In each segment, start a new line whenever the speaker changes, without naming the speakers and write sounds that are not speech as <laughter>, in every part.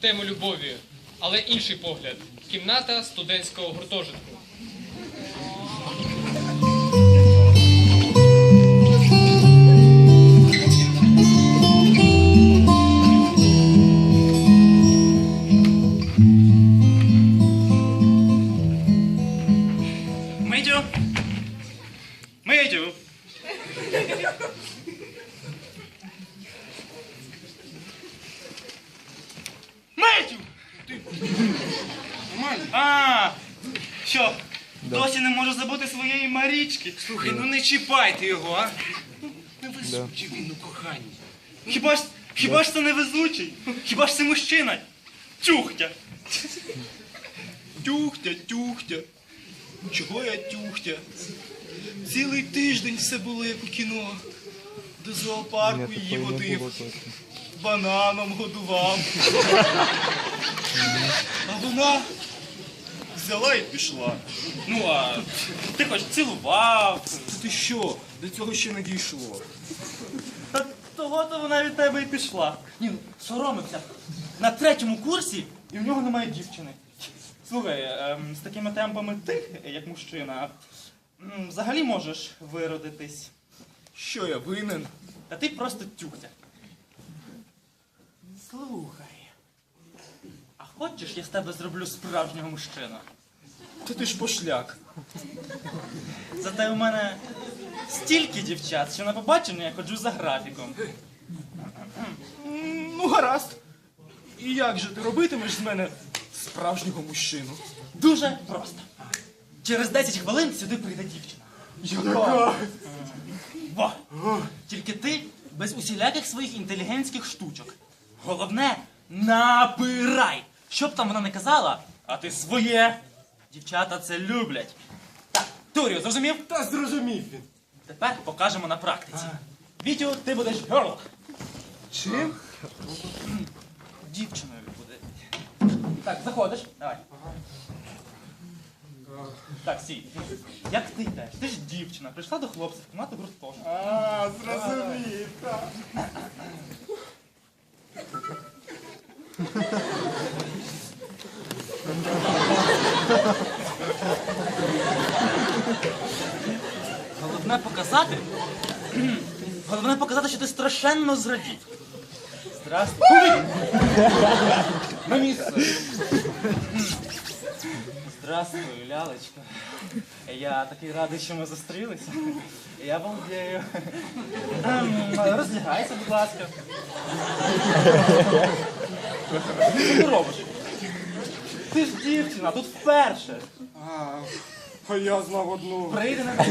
тему любові, але інший погляд. Кімната студентського гуртожитку.
Митю! Митю! Митю! А, що, досі не можу забути своєї Марічки?
Слухай, ну не чіпайте його, а? Невезучий він у коханні.
Хіба ж, хіба ж це не везучий? Хіба ж це мужчина? Тюхтя!
Тюхтя, тюхтя. Чого я тюхтя? Цілий тиждень все було як у кіно. До зоопарку її водив, бананом годував. А вона взяла і пішла.
Ну а ти хоч цілував.
Ти що? До цього ще не дійшло.
Та того то вона від тебе і пішла. Ні, ну, соромився. На третьому курсі і в нього немає дівчини. Слухай, ем, з такими темпами ти, як мужчина, м, взагалі можеш виродитись.
Що я винен?
Та ти просто тюхтя.
Слухай.
Хочеш, я з тебе зроблю справжнього мужчину?
Та ти ж пошляк.
Зате у мене стільки дівчат, що на побачення я ходжу за графіком.
Ну, гаразд. І як же ти робитимеш з мене справжнього мужчину?
Дуже просто. Через 10 хвилин сюди прийде дівчина.
Яка?
Во! Тільки ти без усіляких своїх інтелігентських штучок. Головне, напирай! Що б там вона не казала, а ти своє. Дівчата це люблять. Так, Турію, зрозумів?
Та зрозумів він.
Тепер покажемо на практиці. Вітю, ти будеш герлок.
Чим?
Дівчиною буде. Так, заходиш. Давай. Так, сій. Як ти йдеш? Ти ж дівчина, прийшла до хлопця в кімнату гуртожитку.
А, зрозумів,
показати. Головне показати, що ти страшенно зрадів. Здрастуй. На місце. Здрастуй, лялечка. Я такий радий, що ми зустрілися. Я балдею. Ем, Роздягайся, будь ласка. Що ти робиш? Ти ж дівчина, тут вперше.
А я знав одну.
Прийде на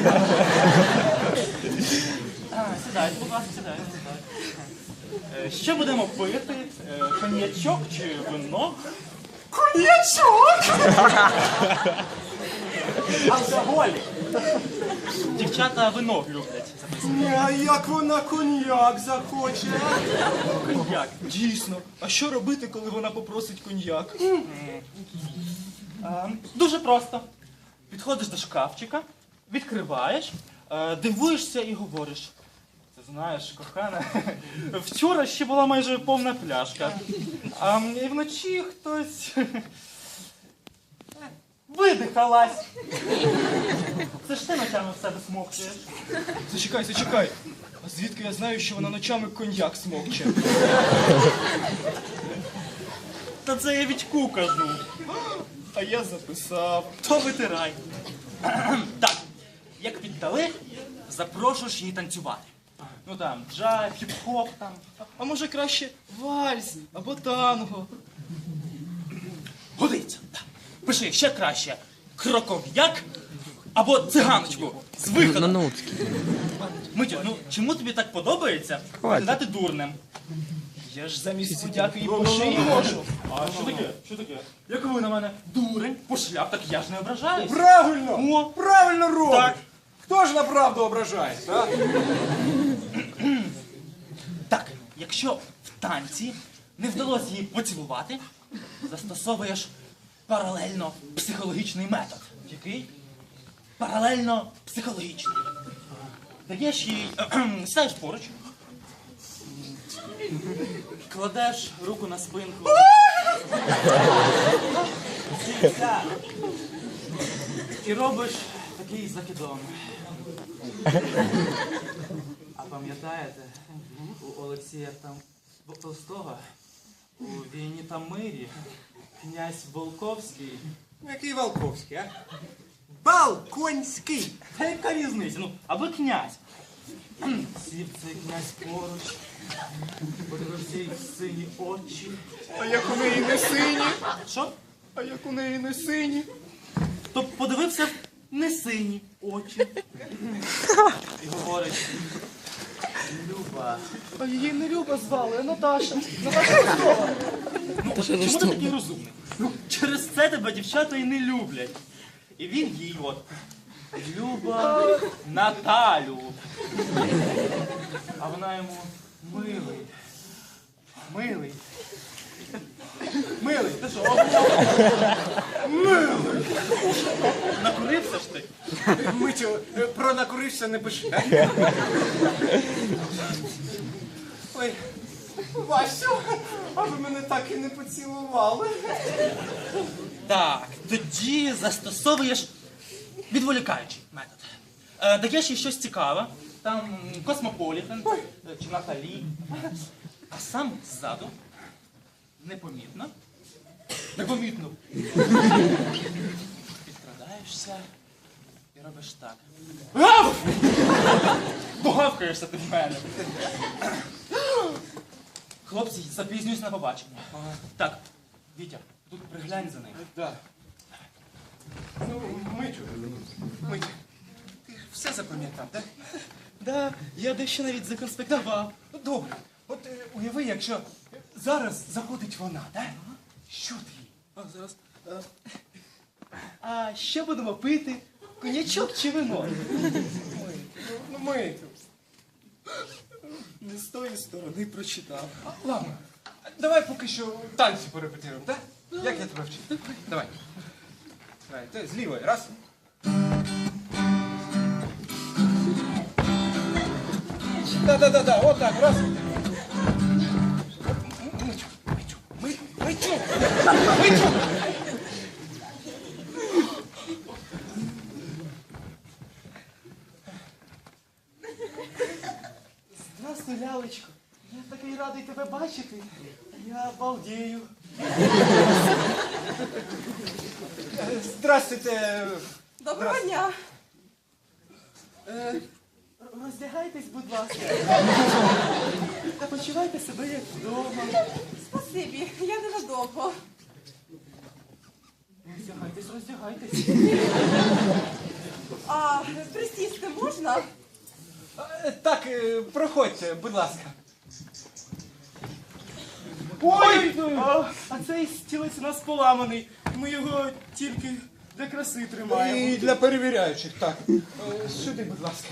Сідай, будь ласка, сідай, сідай. Е, Що будемо пити? Е, Коньячок чи вино?
Коньячок! <laughs>
Алкоголь! Дівчата вино люблять.
А як вона коньяк захоче?
Коньяк.
Дійсно. А що робити, коли вона попросить коньяк?
Дуже просто. Підходиш до шкафчика, відкриваєш, е, дивуєшся і говориш. Ти знаєш, кохана, <laughs> вчора ще була майже повна пляшка. А і вночі хтось <laughs> видихалась. Це ж ти ночами в себе смокчуєш.
Зачекай, зачекай. А звідки я знаю, що вона ночами коньяк смокче?
Та це я Вітьку кажу.
А я записав.
То витирай. <clears throat> так, як віддали, запрошуєш її танцювати. Ну там, джайв, хіп-хоп там.
А може краще вальс або танго?
Годиться. Так. Пиши ще краще. Кроков'як або циганочку з виходу. Митю, ну чому тобі так подобається виглядати дурним?
Я ж замість подяки і по шиї можу.
А що таке? Що таке? Як ви на мене дурень, пошляк, так я ж не ображаюсь.
Правильно!
О,
Правильно робиш!
Так.
Хто ж на правду ображає? Так? <clears throat>
Так, якщо в танці не вдалося її поцілувати, застосовуєш паралельно психологічний метод. Який? Паралельно психологічний. Даєш їй, кхем, <clears throat> сідаєш поруч, кладеш руку на спинку. І робиш такий закидон. А пам'ятаєте, у Олексія там Толстого у війні та мирі князь Волковський.
Який Волковський, а? Балконський.
Та яка різниця? Ну, аби князь. Сів цей князь поруч, подивився їй в сині очі.
А як у неї не сині,
Що?
а як у неї не сині.
То подивився в не сині очі. І говорить. Люба.
А її не Люба звали, а Наташа. Наташа Ростова.
Ну, чому ти такий розумний? Ну, через це тебе дівчата і не люблять. І він їй от. Люба Наталю. А вона йому милий. Милий. Милий, ти що? Милий. Накурився ж ти?
Митю, про накурився не пиши. Ой, Васю, а ви мене так і не поцілували.
Так, тоді застосовуєш відволікаючий метод. Е, даєш їй щось цікаве, там космополітен чи Наталі, а сам ззаду непомітно. Непомітно. Підкрадаєшся і робиш так. Ау! Богавкаєшся ти в мене. Хлопці, запізнююсь на побачення. Так, Вітя, тут приглянь за ним.
Да. Ну, Митю, Митю, ти все запам'ятав, так?
Да, я дещо навіть законспектував.
Добре. От е, уяви, якщо зараз заходить вона, так? Що ти їй?
А зараз. е, А що будемо пити? Конячок чи вино?
Ну, ну Митю. Не з тої сторони прочитав. Ладно, давай поки що танці порепетируємо, так? Як я тебе вчив? Давай. Давай, ти з лівої, раз. Да-да-да-да, от так, раз. Митю, Митю, Митю, Митю, Митю.
Здравствуй, лялечко. Я такий радий тебе бачити. Я балдію.
Здравствуйте.
Доброго дня.
Е, Роздягайтесь, будь ласка. Та почувайте себе як вдома.
Спасибі, я ненадовго.
Роздягайтесь, роздягайтесь.
А присісти можна?
Е, Так, е, проходьте, будь ласка. Ой!
А, а цей стілець у нас поламаний. Ми його тільки для краси тримаємо.
І для перевіряючих, так. Е, Сюди, будь ласка.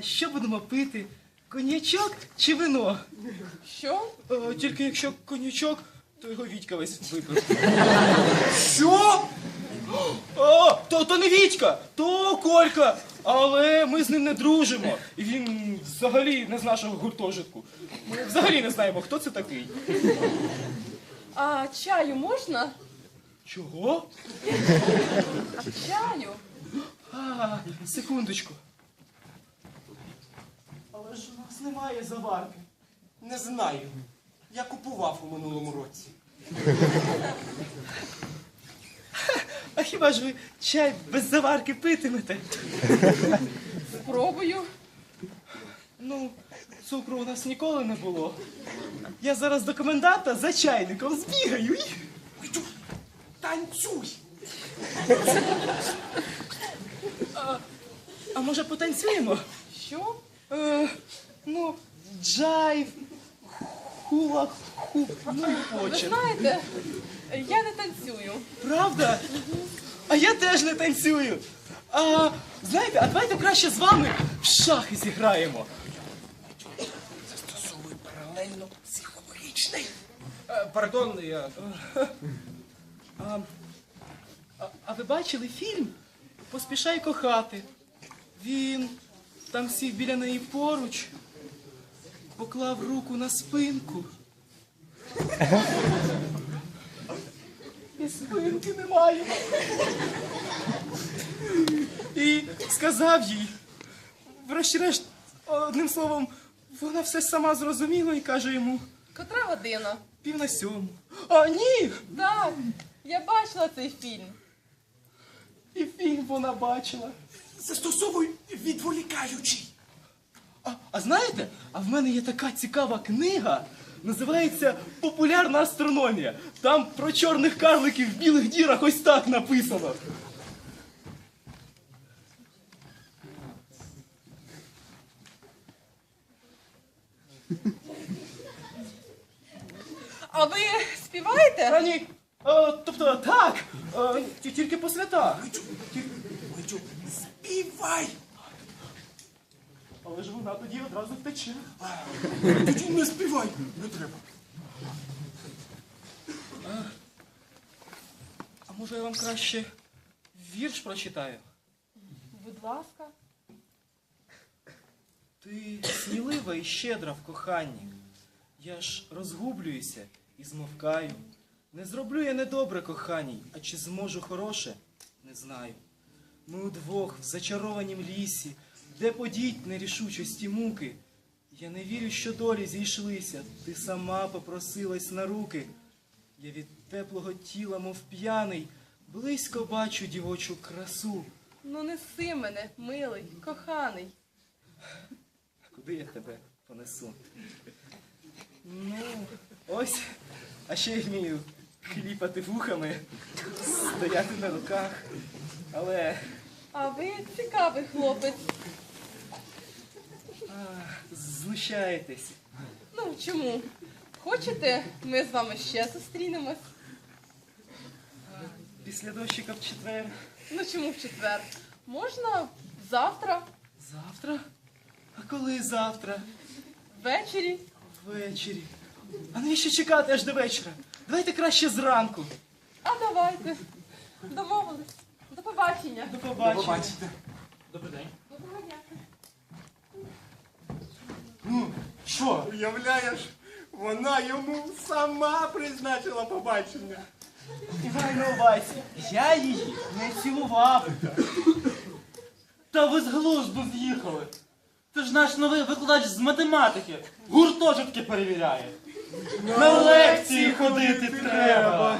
А що будемо пити? Коньячок чи вино?
Що?
Е, тільки якщо коньячок, то його Вітька весь випив.
Що?
О, то, то не Вітька, то Колька. Але ми з ним не дружимо. І він взагалі не з нашого гуртожитку. Ми взагалі не знаємо, хто це такий.
А чаю можна?
Чого?
Чаю?
А, секундочку. Але ж у нас немає заварки.
Не знаю. Я купував у минулому році. <laughs>
А хіба ж ви чай без заварки питимете?
Спробую.
Ну, цукру у нас ніколи не було. Я зараз до коменданта за чайником збігаю. і-
Танцюй!
А може потанцюємо?
Що?
Е, ну, джайв, хула, хуп, ну і
Ви знаєте, я не танцюю.
Правда? А я теж не танцюю. А знаєте, а давайте краще з вами в шахи зіграємо.
Застосовуй паралельно психологічний. Е, Пардон, я.
А, а, а ви бачили фільм Поспішай кохати. Він там сів біля неї поруч
поклав руку на спинку. І спинки немає. І сказав їй, врешті-решт, одним словом, вона все сама зрозуміла і каже йому
Котра година?
пів на сьому. А ні!
Так, я бачила цей фільм.
І фільм вона бачила.
Застосовуй відволікаючий.
А, а знаєте, а в мене є така цікава книга, називається Популярна астрономія. Там про чорних карликів в білих дірах ось так написано.
А ви співаєте?
А ні, е, тобто так, ті- тільки по святах.
Співай.
Але ж вона тоді одразу втече.
Тоді не співай. Не треба.
А може я вам краще вірш прочитаю?
Будь ласка.
Ти смілива і щедра в коханні. Я ж розгублююся і змовкаю. Не зроблю я недобре коханій, а чи зможу хороше, не знаю. Ми удвох в зачарованім лісі, де подіть нерішучості муки. Я не вірю, що долі зійшлися, ти сама попросилась на руки. Я від теплого тіла, мов п'яний, близько бачу дівочу красу.
Ну неси мене, милий, коханий.
Куди я тебе понесу? Ну, ось, а ще й вмію кліпати вухами, стояти на руках. Але
А ви цікавий хлопець.
а, знущаєтесь.
Ну чому? Хочете, ми з вами ще зустрінемось?
Після дощика в четвер.
Ну чому в четвер? Можна завтра,
Завтра? А коли завтра?
ввечері.
Ввечері. А навіщо чекати аж до вечора? Давайте краще зранку.
А давайте. Домовились. До побачення.
До побачення.
Добрий день.
Доброго дня.
Ну, що? Уявляєш, вона йому сама призначила побачення.
І на увазі, я її не цілував.
Та ви з глузду з'їхали. Це ж наш новий викладач з математики. Гуртожитки перевіряє. На лекції ходити треба.